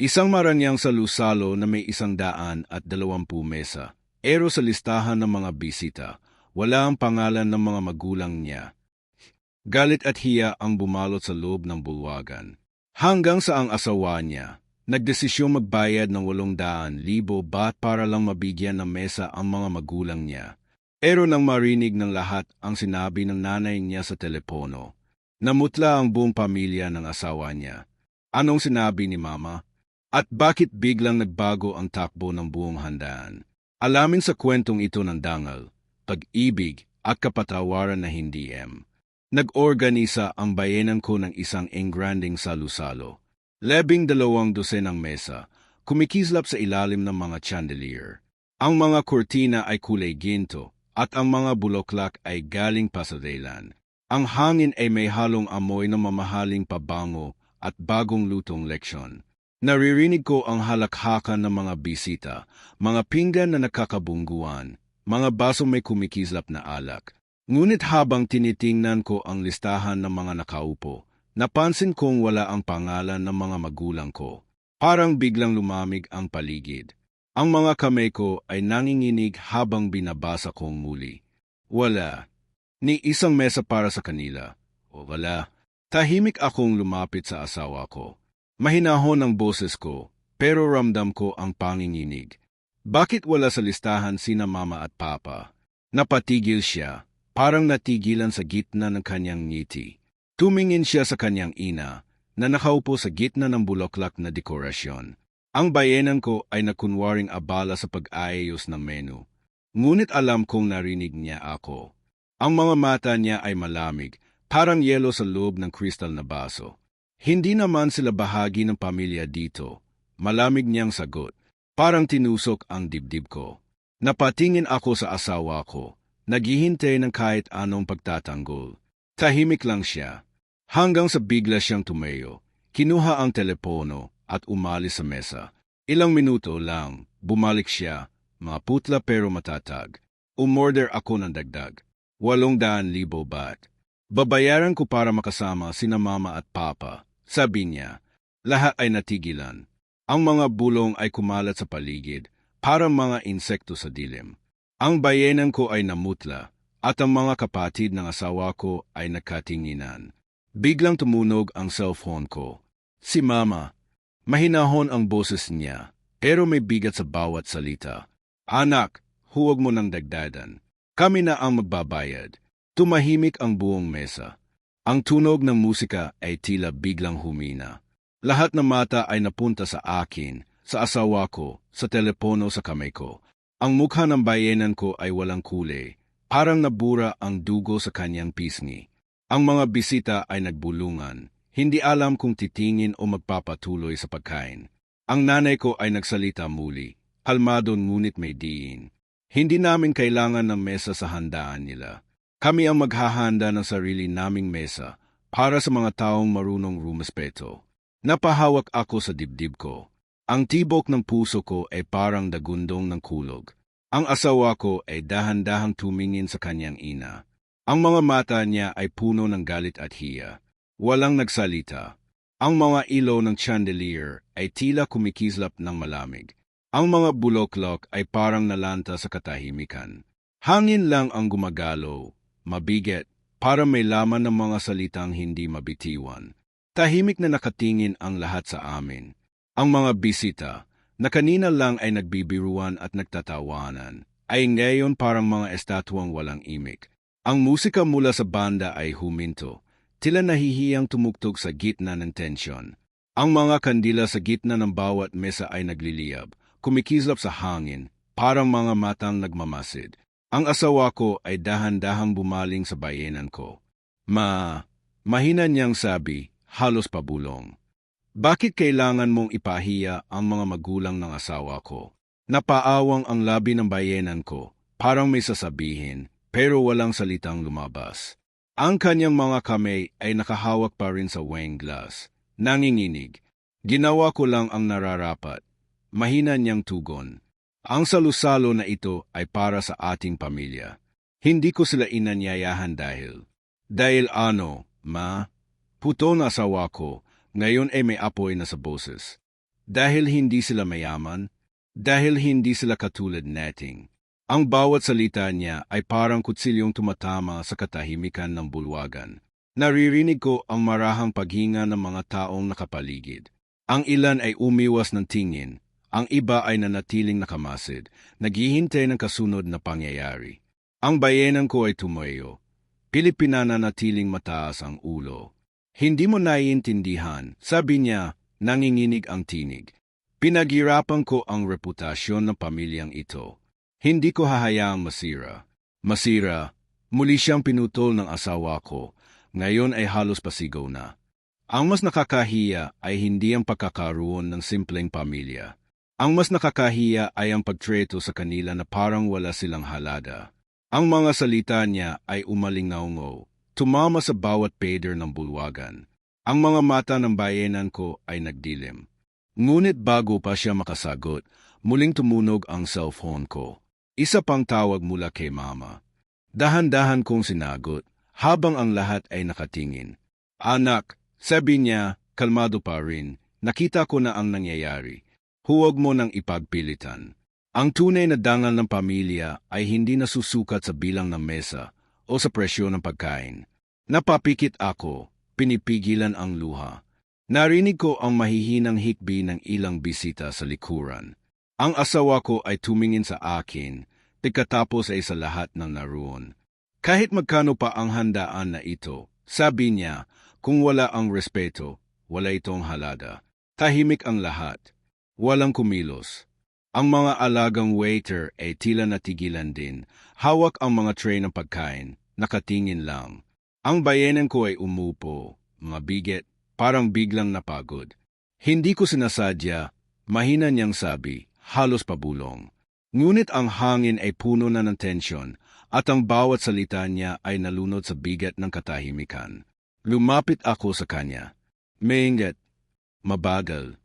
Isang maranyang salusalo na may isang daan at dalawampu mesa. Ero sa listahan ng mga bisita, wala ang pangalan ng mga magulang niya. Galit at hiya ang bumalot sa loob ng bulwagan. Hanggang sa ang asawa niya, nagdesisyong magbayad ng walong daan libo bat para lang mabigyan ng mesa ang mga magulang niya. Pero nang marinig ng lahat ang sinabi ng nanay niya sa telepono, namutla ang buong pamilya ng asawa niya. Anong sinabi ni Mama? At bakit biglang nagbago ang takbo ng buong handaan? Alamin sa kwentong ito ng dangal, pag-ibig at kapatawaran na hindi M. Nag-organisa ang bayanan ko ng isang engranding salusalo. Lebing dalawang dosenang mesa, kumikislap sa ilalim ng mga chandelier. Ang mga kurtina ay kulay ginto at ang mga buloklak ay galing pasadelan. Ang hangin ay may halong amoy ng mamahaling pabango at bagong lutong leksyon. Naririnig ko ang halakhakan ng mga bisita, mga pinggan na nakakabungguan, mga basong may kumikislap na alak. Ngunit habang tinitingnan ko ang listahan ng mga nakaupo, napansin kong wala ang pangalan ng mga magulang ko. Parang biglang lumamig ang paligid. Ang mga kamay ko ay nanginginig habang binabasa kong muli. Wala. Ni isang mesa para sa kanila. O wala. Tahimik akong lumapit sa asawa ko. Mahinahon ang boses ko, pero ramdam ko ang panginginig. Bakit wala sa listahan sina mama at papa? Napatigil siya, parang natigilan sa gitna ng kanyang ngiti. Tumingin siya sa kanyang ina, na nakaupo sa gitna ng buloklak na dekorasyon. Ang bayanan ko ay nakunwaring abala sa pag-aayos ng menu. Ngunit alam kong narinig niya ako. Ang mga mata niya ay malamig, parang yelo sa loob ng kristal na baso. Hindi naman sila bahagi ng pamilya dito. Malamig niyang sagot. Parang tinusok ang dibdib ko. Napatingin ako sa asawa ko. Naghihintay ng kahit anong pagtatanggol. Tahimik lang siya. Hanggang sa bigla siyang tumayo. Kinuha ang telepono at umalis sa mesa. Ilang minuto lang, bumalik siya, mga putla pero matatag. Umorder ako ng dagdag. Walong daan libo bat. Babayaran ko para makasama sina mama at papa. Sabi niya, lahat ay natigilan. Ang mga bulong ay kumalat sa paligid, para mga insekto sa dilim. Ang bayenan ko ay namutla, at ang mga kapatid ng asawa ko ay nakatinginan. Biglang tumunog ang cellphone ko. Si Mama. Mahinahon ang boses niya, pero may bigat sa bawat salita. Anak, huwag mo nang dagdadan. Kami na ang magbabayad. Tumahimik ang buong mesa. Ang tunog ng musika ay tila biglang humina. Lahat ng mata ay napunta sa akin, sa asawa ko, sa telepono sa kamay ko. Ang mukha ng bayenan ko ay walang kulay, parang nabura ang dugo sa kanyang pisngi. Ang mga bisita ay nagbulungan, hindi alam kung titingin o magpapatuloy sa pagkain. Ang nanay ko ay nagsalita muli, kalmado ngunit may diin. Hindi namin kailangan ng mesa sa handaan nila. Kami ang maghahanda ng sarili naming mesa para sa mga taong marunong rumaspeto. Napahawak ako sa dibdib ko. Ang tibok ng puso ko ay parang dagundong ng kulog. Ang asawa ko ay dahan-dahang tumingin sa kanyang ina. Ang mga mata niya ay puno ng galit at hiya. Walang nagsalita. Ang mga ilaw ng chandelier ay tila kumikislap ng malamig. Ang mga buloklok ay parang nalanta sa katahimikan. Hangin lang ang gumagalaw mabigat, para may laman ng mga salitang hindi mabitiwan. Tahimik na nakatingin ang lahat sa amin. Ang mga bisita, na kanina lang ay nagbibiruan at nagtatawanan, ay ngayon parang mga estatwang walang imik. Ang musika mula sa banda ay huminto, tila nahihiyang tumugtog sa gitna ng tensyon. Ang mga kandila sa gitna ng bawat mesa ay nagliliyab, kumikislap sa hangin, parang mga matang nagmamasid. Ang asawa ko ay dahan-dahang bumaling sa bayenan ko. Ma, mahina niyang sabi, halos pabulong. Bakit kailangan mong ipahiya ang mga magulang ng asawa ko? Napaawang ang labi ng bayenan ko, parang may sasabihin, pero walang salitang lumabas. Ang kanyang mga kamay ay nakahawak pa rin sa wine glass. Nanginginig. Ginawa ko lang ang nararapat. Mahina niyang tugon. Ang salusalo na ito ay para sa ating pamilya. Hindi ko sila inanyayahan dahil. Dahil ano, ma? Puto na asawa ko, ngayon ay may apoy na sa boses. Dahil hindi sila mayaman, dahil hindi sila katulad nating. Ang bawat salita niya ay parang kutsilyong tumatama sa katahimikan ng bulwagan. Naririnig ko ang marahang paghinga ng mga taong nakapaligid. Ang ilan ay umiwas ng tingin, ang iba ay nanatiling nakamasid, naghihintay ng kasunod na pangyayari. Ang bayenan ko ay tumayo. Pilipina na natiling mataas ang ulo. Hindi mo naiintindihan, sabi niya, nanginginig ang tinig. Pinaghirapan ko ang reputasyon ng pamilyang ito. Hindi ko hahayaang masira. Masira, muli siyang pinutol ng asawa ko, ngayon ay halos pasigaw na. Ang mas nakakahiya ay hindi ang pagkakaroon ng simpleng pamilya. Ang mas nakakahiya ay ang pagtreto sa kanila na parang wala silang halada. Ang mga salita niya ay umaling naungo, tumama sa bawat pader ng bulwagan. Ang mga mata ng bayenan ko ay nagdilim. Ngunit bago pa siya makasagot, muling tumunog ang cellphone ko. Isa pang tawag mula kay mama. Dahan-dahan kong sinagot, habang ang lahat ay nakatingin. Anak, sabi niya, kalmado pa rin, nakita ko na ang nangyayari. Huwag mo nang ipagpilitan. Ang tunay na dangal ng pamilya ay hindi nasusukat sa bilang ng mesa o sa presyo ng pagkain. Napapikit ako, pinipigilan ang luha. Narinig ko ang mahihinang hikbi ng ilang bisita sa likuran. Ang asawa ko ay tumingin sa akin, pagkatapos ay sa lahat ng naroon. Kahit magkano pa ang handaan na ito, sabi niya, kung wala ang respeto, wala itong halada. Tahimik ang lahat. Walang kumilos. Ang mga alagang waiter ay tila natigilan din. Hawak ang mga tray ng pagkain, nakatingin lang. Ang bayanan ko ay umupo, mabigat, parang biglang napagod. Hindi ko sinasadya, mahina niyang sabi, halos pabulong. Ngunit ang hangin ay puno na ng tensyon at ang bawat salita niya ay nalunod sa bigat ng katahimikan. Lumapit ako sa kanya. Maingat, mabagal.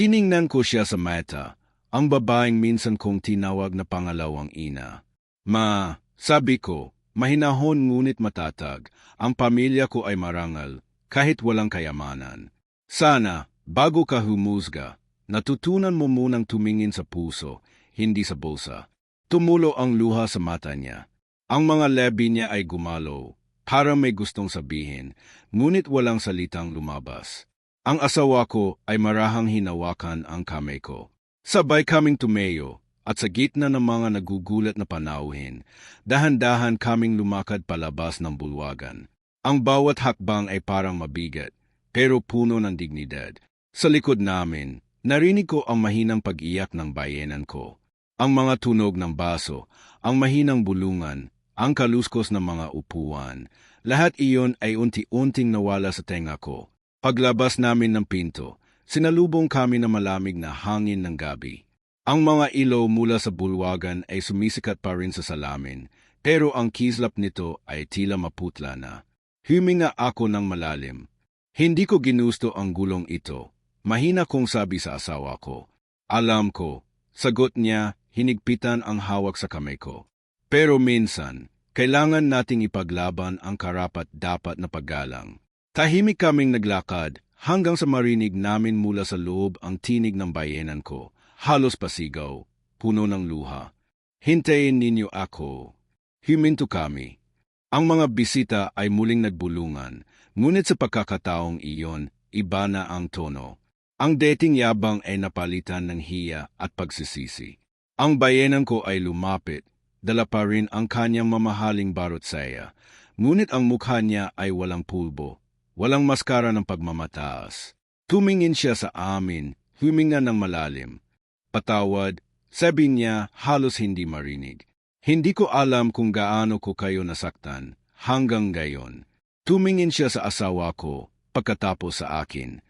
Tiningnan ko siya sa mata, ang babaeng minsan kong tinawag na pangalawang ina. Ma, sabi ko, mahinahon ngunit matatag, ang pamilya ko ay marangal, kahit walang kayamanan. Sana, bago ka humusga, natutunan mo munang tumingin sa puso, hindi sa bulsa. Tumulo ang luha sa mata niya. Ang mga lebi niya ay gumalaw, para may gustong sabihin, ngunit walang salitang lumabas. Ang asawa ko ay marahang hinawakan ang kamay ko. Sabay kaming tumeyo, at sa gitna ng mga nagugulat na panauhin, dahan-dahan kaming lumakad palabas ng bulwagan. Ang bawat hakbang ay parang mabigat, pero puno ng dignidad. Sa likod namin, narinig ko ang mahinang pag-iyak ng bayenan ko. Ang mga tunog ng baso, ang mahinang bulungan, ang kaluskos ng mga upuan, lahat iyon ay unti-unting nawala sa tenga ko. Paglabas namin ng pinto, sinalubong kami ng malamig na hangin ng gabi. Ang mga ilaw mula sa bulwagan ay sumisikat pa rin sa salamin, pero ang kislap nito ay tila maputla na. Huminga ako ng malalim. Hindi ko ginusto ang gulong ito. Mahina kong sabi sa asawa ko. Alam ko, sagot niya, hinigpitan ang hawak sa kamay ko. Pero minsan, kailangan nating ipaglaban ang karapat-dapat na paggalang. Tahimik kaming naglakad hanggang sa marinig namin mula sa loob ang tinig ng bayenan ko. Halos pasigaw, puno ng luha. Hintayin ninyo ako. Himinto kami. Ang mga bisita ay muling nagbulungan, ngunit sa pagkakataong iyon, iba na ang tono. Ang dating yabang ay napalitan ng hiya at pagsisisi. Ang bayenan ko ay lumapit, dala pa rin ang kanyang mamahaling barot saya, ngunit ang mukha niya ay walang pulbo, walang maskara ng pagmamataas. Tumingin siya sa amin, huminga ng malalim. Patawad, sabi niya halos hindi marinig. Hindi ko alam kung gaano ko kayo nasaktan hanggang gayon. Tumingin siya sa asawa ko pagkatapos sa akin.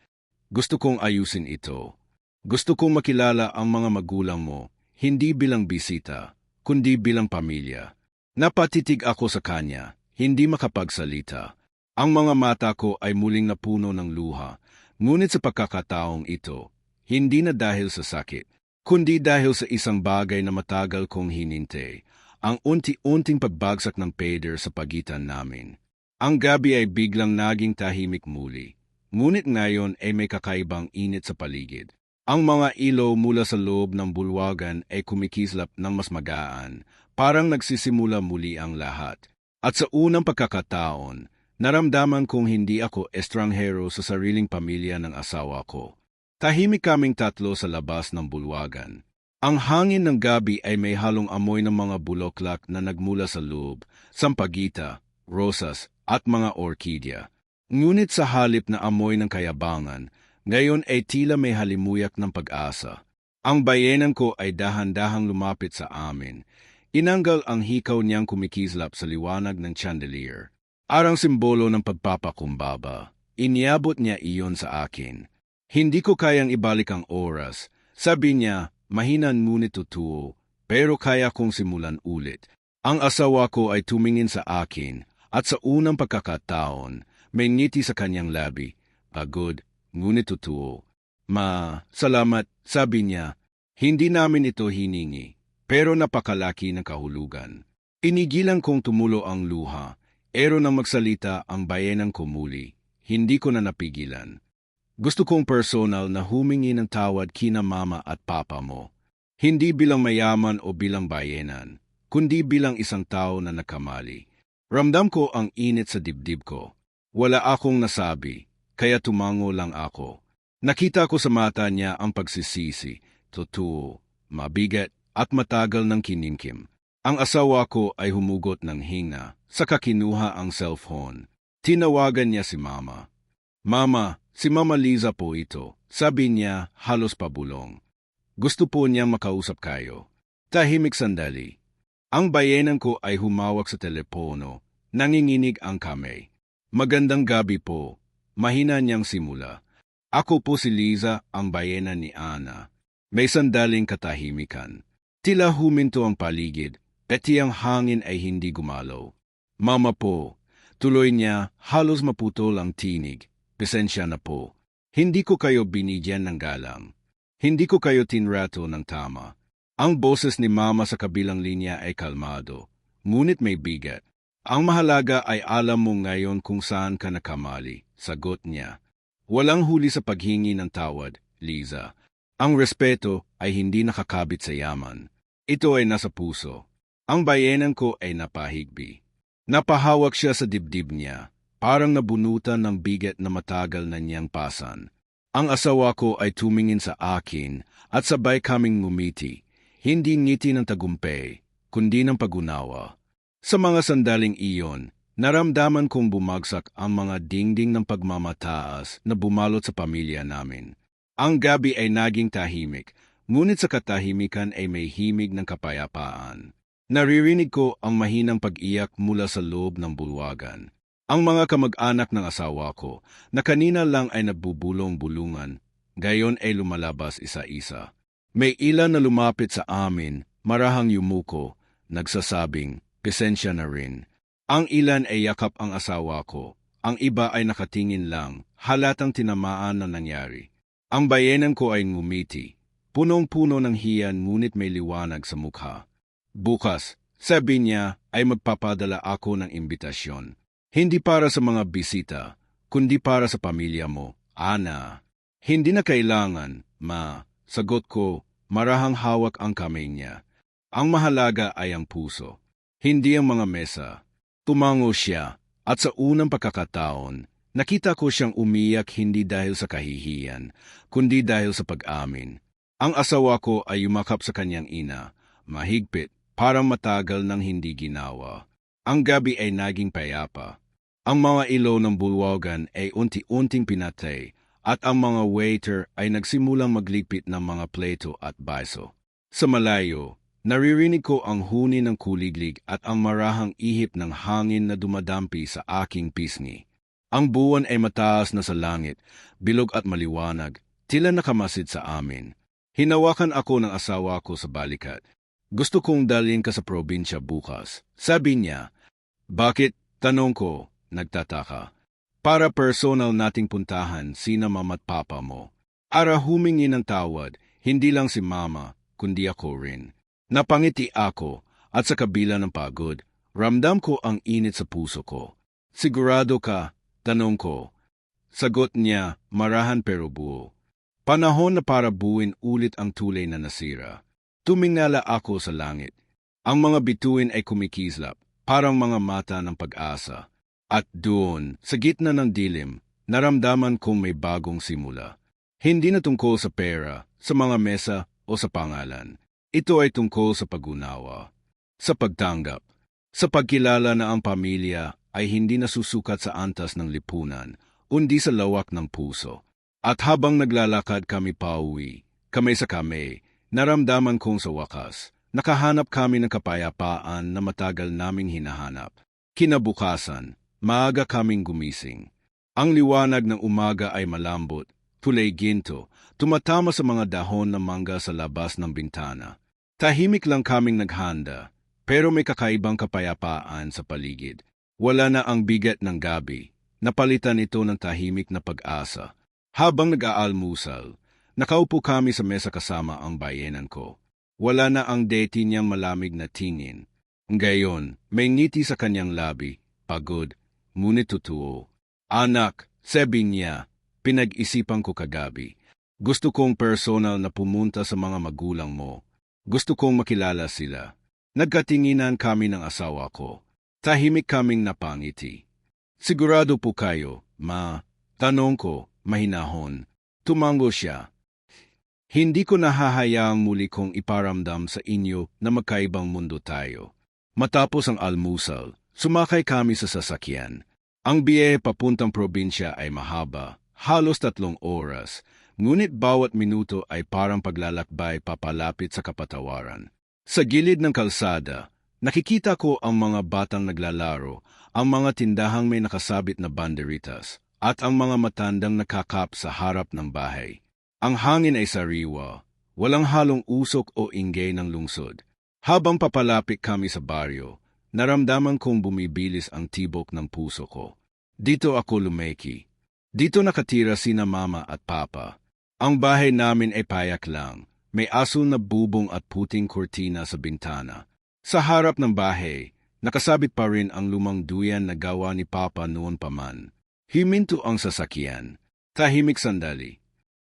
Gusto kong ayusin ito. Gusto kong makilala ang mga magulang mo, hindi bilang bisita, kundi bilang pamilya. Napatitig ako sa kanya, hindi makapagsalita. Ang mga mata ko ay muling napuno ng luha, ngunit sa pagkakataong ito, hindi na dahil sa sakit, kundi dahil sa isang bagay na matagal kong hinintay, ang unti-unting pagbagsak ng pader sa pagitan namin. Ang gabi ay biglang naging tahimik muli, ngunit ngayon ay may kakaibang init sa paligid. Ang mga ilaw mula sa loob ng bulwagan ay kumikislap ng mas magaan, parang nagsisimula muli ang lahat. At sa unang pagkakataon, naramdaman kong hindi ako estranghero sa sariling pamilya ng asawa ko. Tahimik kaming tatlo sa labas ng bulwagan. Ang hangin ng gabi ay may halong amoy ng mga buloklak na nagmula sa loob, sampagita, rosas, at mga orkidya. Ngunit sa halip na amoy ng kayabangan, ngayon ay tila may halimuyak ng pag-asa. Ang bayenan ko ay dahan-dahang lumapit sa amin. Inanggal ang hikaw niyang kumikislap sa liwanag ng chandelier. Arang simbolo ng pagpapakumbaba. Iniabot niya iyon sa akin. Hindi ko kayang ibalik ang oras. Sabi niya, mahinan ngunit totoo, pero kaya kong simulan ulit. Ang asawa ko ay tumingin sa akin at sa unang pagkakataon, may ngiti sa kanyang labi. Pagod, ngunit totoo. Ma, salamat, sabi niya. Hindi namin ito hiningi, pero napakalaki ng kahulugan. Inigilan kong tumulo ang luha, ero nang magsalita ang bayenang kumuli. Hindi ko na napigilan. Gusto kong personal na humingi ng tawad kina mama at papa mo. Hindi bilang mayaman o bilang bayenan, kundi bilang isang tao na nakamali. Ramdam ko ang init sa dibdib ko. Wala akong nasabi, kaya tumango lang ako. Nakita ko sa mata niya ang pagsisisi, totoo, mabigat at matagal ng kinimkim. Ang asawa ko ay humugot ng hinga, saka kinuha ang cellphone. Tinawagan niya si Mama. Mama, si Mama Liza po ito. Sabi niya halos pabulong. Gusto po niya makausap kayo. Tahimik sandali. Ang bayenan ko ay humawak sa telepono. Nanginginig ang kamay. Magandang gabi po. Mahina niyang simula. Ako po si Liza, ang bayena ni Ana. May sandaling katahimikan. Tila huminto ang paligid, peti ang hangin ay hindi gumalaw. Mama po, tuloy niya, halos maputol ang tinig. Pesensya na po. Hindi ko kayo binigyan ng galang. Hindi ko kayo tinrato ng tama. Ang boses ni Mama sa kabilang linya ay kalmado, ngunit may bigat. Ang mahalaga ay alam mo ngayon kung saan ka nakamali. Sagot niya. Walang huli sa paghingi ng tawad, Liza. Ang respeto ay hindi nakakabit sa yaman. Ito ay nasa puso. Ang bayenan ko ay napahigbi. Napahawak siya sa dibdib niya, parang nabunutan ng bigat na matagal na niyang pasan. Ang asawa ko ay tumingin sa akin at sabay kaming ngumiti, hindi ngiti ng tagumpay, kundi ng pagunawa. Sa mga sandaling iyon, Naramdaman kong bumagsak ang mga dingding ng pagmamataas na bumalot sa pamilya namin. Ang gabi ay naging tahimik, ngunit sa katahimikan ay may himig ng kapayapaan. Naririnig ko ang mahinang pag-iyak mula sa loob ng bulwagan. Ang mga kamag-anak ng asawa ko, na kanina lang ay nagbubulong-bulungan, gayon ay lumalabas isa-isa. May ilan na lumapit sa amin, marahang yumuko, nagsasabing, pesensya na rin. Ang ilan ay yakap ang asawa ko, ang iba ay nakatingin lang, halatang tinamaan na nangyari. Ang bayenan ko ay ngumiti, punong-puno ng hiyan ngunit may liwanag sa mukha. Bukas, sabi niya, ay magpapadala ako ng imbitasyon. Hindi para sa mga bisita, kundi para sa pamilya mo, Ana. Hindi na kailangan, ma. Sagot ko, marahang hawak ang kamay niya. Ang mahalaga ay ang puso, hindi ang mga mesa. Tumango siya, at sa unang pagkakataon, nakita ko siyang umiyak hindi dahil sa kahihiyan, kundi dahil sa pag-amin. Ang asawa ko ay yumakap sa kanyang ina, mahigpit, parang matagal nang hindi ginawa. Ang gabi ay naging payapa. Ang mga ilaw ng bulwagan ay unti-unting pinatay at ang mga waiter ay nagsimulang magligpit ng mga pleto at baso. Sa malayo, Naririnig ko ang huni ng kuliglig at ang marahang ihip ng hangin na dumadampi sa aking pisngi. Ang buwan ay mataas na sa langit, bilog at maliwanag, tila nakamasid sa amin. Hinawakan ako ng asawa ko sa balikat. Gusto kong dalhin ka sa probinsya bukas. Sabi niya, Bakit? Tanong ko, nagtataka. Para personal nating puntahan sina mama't papa mo. Ara humingi ng tawad, hindi lang si mama, kundi ako rin. Napangiti ako at sa kabila ng pagod, ramdam ko ang init sa puso ko. Sigurado ka, tanong ko. Sagot niya, marahan pero buo. Panahon na para buuin ulit ang tulay na nasira. Tumingala ako sa langit. Ang mga bituin ay kumikislap, parang mga mata ng pag-asa. At doon, sa gitna ng dilim, naramdaman kong may bagong simula. Hindi na tungkol sa pera, sa mga mesa o sa pangalan. Ito ay tungkol sa pag-unawa, sa pagtanggap, sa pagkilala na ang pamilya ay hindi nasusukat sa antas ng lipunan, undi sa lawak ng puso. At habang naglalakad kami pauwi, kamay sa kamay, naramdaman kong sa wakas, nakahanap kami ng kapayapaan na matagal naming hinahanap. Kinabukasan, maaga kaming gumising. Ang liwanag ng umaga ay malambot, tulay ginto, tumatama sa mga dahon ng mangga sa labas ng bintana. Tahimik lang kaming naghanda, pero may kakaibang kapayapaan sa paligid. Wala na ang bigat ng gabi, napalitan ito ng tahimik na pag-asa. Habang nag-aalmusal, nakaupo kami sa mesa kasama ang bayenan ko. Wala na ang deti niyang malamig na tingin. Ngayon, may ngiti sa kanyang labi, pagod, ngunit totoo. Anak, sabi niya, pinag-isipan ko kagabi. Gusto kong personal na pumunta sa mga magulang mo. Gusto kong makilala sila. Nagkatinginan kami ng asawa ko. Tahimik kaming napangiti. Sigurado po kayo, ma. Tanong ko, mahinahon. Tumango siya. Hindi ko nahahayaang muli kong iparamdam sa inyo na magkaibang mundo tayo. Matapos ang almusal, sumakay kami sa sasakyan. Ang biyahe papuntang probinsya ay mahaba, halos tatlong oras, ngunit bawat minuto ay parang paglalakbay papalapit sa kapatawaran. Sa gilid ng kalsada, nakikita ko ang mga batang naglalaro, ang mga tindahang may nakasabit na banderitas, at ang mga matandang nakakap sa harap ng bahay. Ang hangin ay sariwa, walang halong usok o ingay ng lungsod. Habang papalapit kami sa baryo, naramdaman kong bumibilis ang tibok ng puso ko. Dito ako lumeki. Dito nakatira sina mama at papa. Ang bahay namin ay payak lang. May asul na bubong at puting kurtina sa bintana. Sa harap ng bahay, nakasabit pa rin ang lumang duyan na gawa ni Papa noon pa man. Himinto ang sasakyan. Tahimik sandali.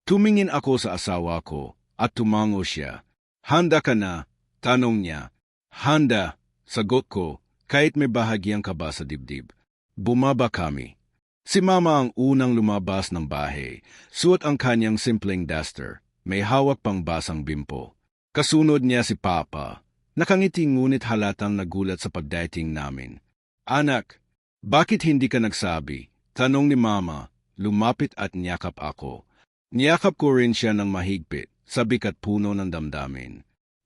Tumingin ako sa asawa ko at tumango siya. Handa ka na? Tanong niya. Handa, sagot ko, kahit may bahagyang kaba sa dibdib. Bumaba kami. Si Mama ang unang lumabas ng bahay. Suot ang kanyang simpleng duster. May hawak pang basang bimpo. Kasunod niya si Papa. Nakangiti ngunit halatang nagulat sa pagdating namin. Anak, bakit hindi ka nagsabi? Tanong ni Mama. Lumapit at niyakap ako. Niyakap ko rin siya ng mahigpit, sa bikat puno ng damdamin.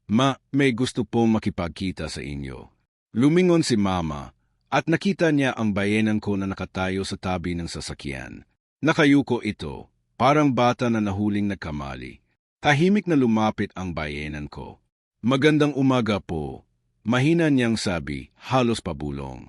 Ma, may gusto pong makipagkita sa inyo. Lumingon si Mama, at nakita niya ang bayenan ko na nakatayo sa tabi ng sasakyan. Nakayuko ito, parang bata na nahuling nagkamali. Tahimik na lumapit ang bayenan ko. Magandang umaga po. Mahina niyang sabi, halos pabulong.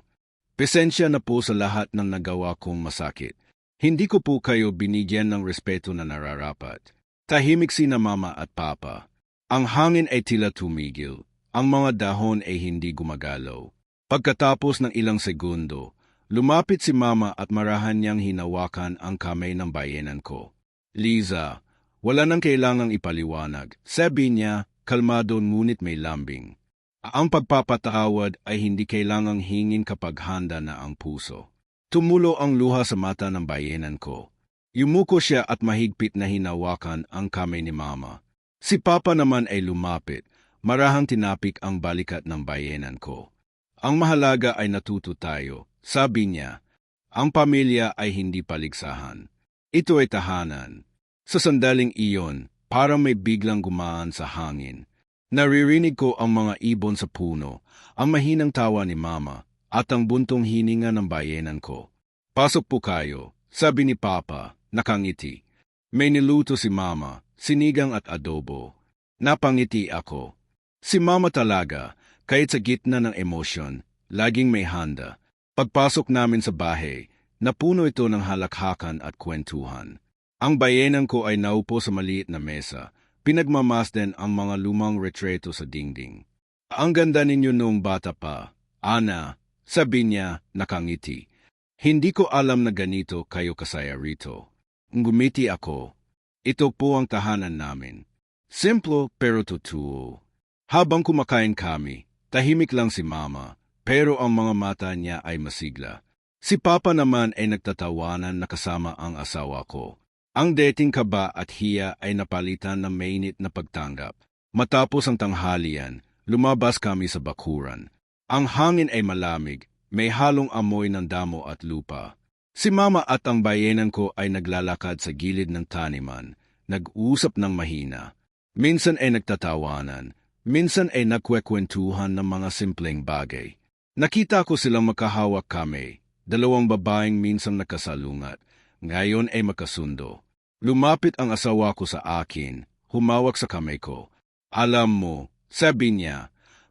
Pesensya na po sa lahat ng nagawa kong masakit. Hindi ko po kayo binigyan ng respeto na nararapat. Tahimik sina mama at papa. Ang hangin ay tila tumigil. Ang mga dahon ay hindi gumagalaw. Pagkatapos ng ilang segundo, lumapit si mama at marahan niyang hinawakan ang kamay ng bayenan ko. Liza, wala nang kailangang ipaliwanag. Sabi niya, kalmado ngunit may lambing. Ang pagpapatawad ay hindi kailangang hingin kapag handa na ang puso. Tumulo ang luha sa mata ng bayenan ko. Yumuko siya at mahigpit na hinawakan ang kamay ni Mama. Si Papa naman ay lumapit, marahang tinapik ang balikat ng bayenan ko. Ang mahalaga ay natuto tayo, sabi niya. Ang pamilya ay hindi paligsahan. Ito ay tahanan. Sa sandaling iyon, parang may biglang gumaan sa hangin. Naririnig ko ang mga ibon sa puno, ang mahinang tawa ni Mama, at ang buntong hininga ng bayenan ko. Pasok po kayo, sabi ni Papa, nakangiti. May niluto si Mama, sinigang at adobo. Napangiti ako. Si Mama talaga, kahit sa gitna ng emosyon, laging may handa. Pagpasok namin sa bahay, napuno ito ng halakhakan at kwentuhan. Ang bayenan ko ay naupo sa maliit na mesa, pinagmamasdan ang mga lumang retreto sa dingding. Ang ganda ninyo noong bata pa, Ana, sabi niya, nakangiti. Hindi ko alam na ganito kayo kasaya rito. Ngumiti ako. Ito po ang tahanan namin. Simple pero totoo. Habang kumakain kami, tahimik lang si Mama, pero ang mga mata niya ay masigla. Si Papa naman ay nagtatawanan na kasama ang asawa ko. Ang dating kaba at hiya ay napalitan ng mainit na pagtanggap. Matapos ang tanghalian, lumabas kami sa bakuran. Ang hangin ay malamig, may halong amoy ng damo at lupa. Si Mama at ang bayenan ko ay naglalakad sa gilid ng taniman, nag-usap ng mahina. Minsan ay nagtatawanan, minsan ay nagkwekwentuhan ng mga simpleng bagay. Nakita ko silang makahawak kami, dalawang babaeng minsan nakasalungat, ngayon ay makasundo. Lumapit ang asawa ko sa akin, humawak sa kamay ko. Alam mo, sabi niya,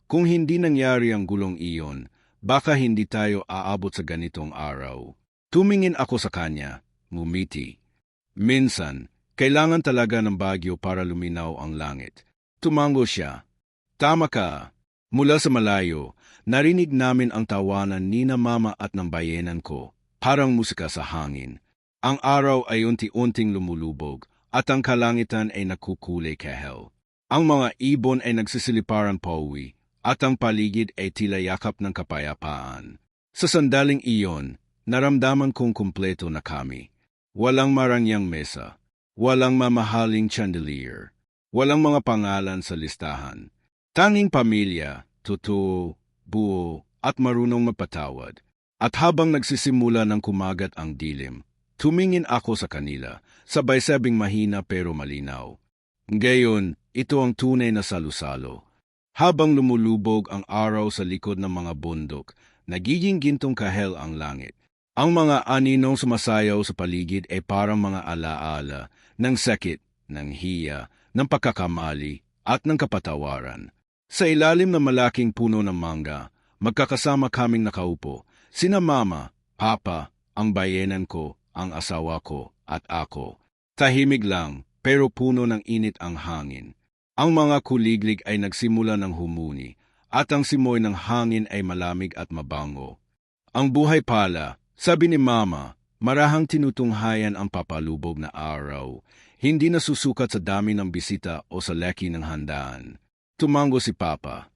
kung hindi nangyari ang gulong iyon, baka hindi tayo aabot sa ganitong araw. Tumingin ako sa kanya, ngumiti. Minsan, kailangan talaga ng bagyo para luminaw ang langit. Tumango siya. Tama ka. Mula sa malayo, narinig namin ang tawanan ni na mama at ng bayenan ko, parang musika sa hangin. Ang araw ay unti-unting lumulubog at ang kalangitan ay nakukulay kahel. Ang mga ibon ay nagsisiliparan pauwi at ang paligid ay tila yakap ng kapayapaan. Sa sandaling iyon, naramdaman kong kumpleto na kami. Walang marangyang mesa, walang mamahaling chandelier, walang mga pangalan sa listahan. Tanging pamilya, totoo, buo, at marunong mapatawad. At habang nagsisimula ng kumagat ang dilim, tumingin ako sa kanila, sabay sabing mahina pero malinaw. Ngayon, ito ang tunay na salusalo. Habang lumulubog ang araw sa likod ng mga bundok, nagiging gintong kahel ang langit. Ang mga aninong sumasayaw sa paligid ay parang mga alaala ng sakit, ng hiya, ng pagkakamali, at ng kapatawaran. Sa ilalim ng malaking puno ng mangga, magkakasama kaming nakaupo, sina mama, papa, ang bayenan ko, ang asawa ko, at ako. Tahimik lang, pero puno ng init ang hangin. Ang mga kuliglig ay nagsimula ng humuni, at ang simoy ng hangin ay malamig at mabango. Ang buhay pala, sabi ni Mama, marahang tinutunghayan ang papalubog na araw, hindi nasusukat sa dami ng bisita o sa leki ng handaan. Tumango si Papa.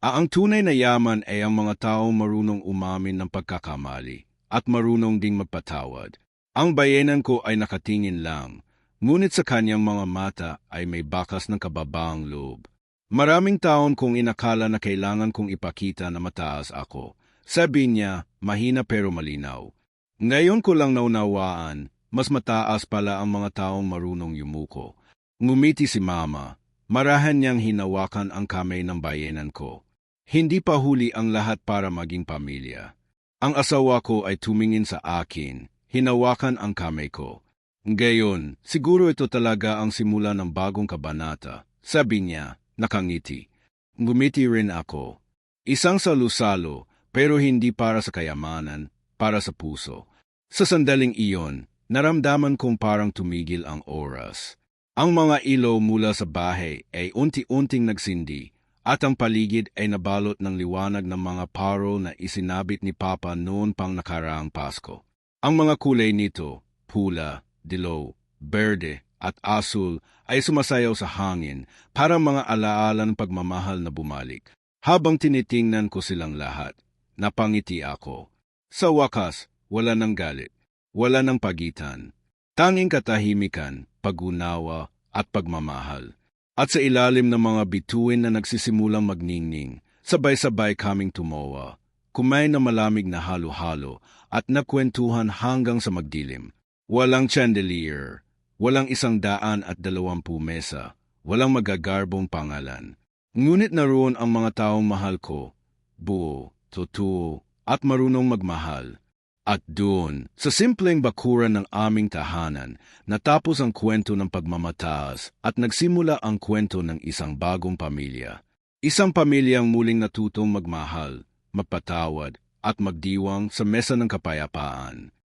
Ang tunay na yaman ay ang mga taong marunong umamin ng pagkakamali at marunong ding magpatawad. Ang bayenan ko ay nakatingin lang, ngunit sa kanyang mga mata ay may bakas ng kababaang loob. Maraming taon kong inakala na kailangan kong ipakita na mataas ako. Sabi niya, mahina pero malinaw. Ngayon ko lang naunawaan, mas mataas pala ang mga taong marunong yumuko. Ngumiti si Mama, Marahan niyang hinawakan ang kamay ng bayenan ko. Hindi pa huli ang lahat para maging pamilya. Ang asawa ko ay tumingin sa akin, hinawakan ang kamay ko. Ngayon, siguro ito talaga ang simula ng bagong kabanata, sabi niya, nakangiti. Ngumiti rin ako. Isang salusalo, pero hindi para sa kayamanan, para sa puso. Sa sandaling iyon, naramdaman kong parang tumigil ang oras. Ang mga ilaw mula sa bahay ay unti-unting nagsindi at ang paligid ay nabalot ng liwanag ng mga parol na isinabit ni Papa noon pang nakaraang Pasko. Ang mga kulay nito, pula, dilaw, berde at asul ay sumasayaw sa hangin para mga alaala ng pagmamahal na bumalik. Habang tinitingnan ko silang lahat, napangiti ako. Sa wakas, wala ng galit, wala ng pagitan. Tanging katahimikan, pagunawa at pagmamahal. At sa ilalim ng mga bituin na nagsisimulang magningning, sabay-sabay kaming tumawa, kumain na malamig na halo-halo at nakwentuhan hanggang sa magdilim. Walang chandelier, walang isang daan at dalawampu mesa, walang magagarbong pangalan. Ngunit naroon ang mga taong mahal ko, buo, totoo, at marunong magmahal. At doon, sa simpleng bakuran ng aming tahanan, natapos ang kwento ng pagmamataas at nagsimula ang kwento ng isang bagong pamilya. Isang pamilyang muling natutong magmahal, magpatawad at magdiwang sa mesa ng kapayapaan.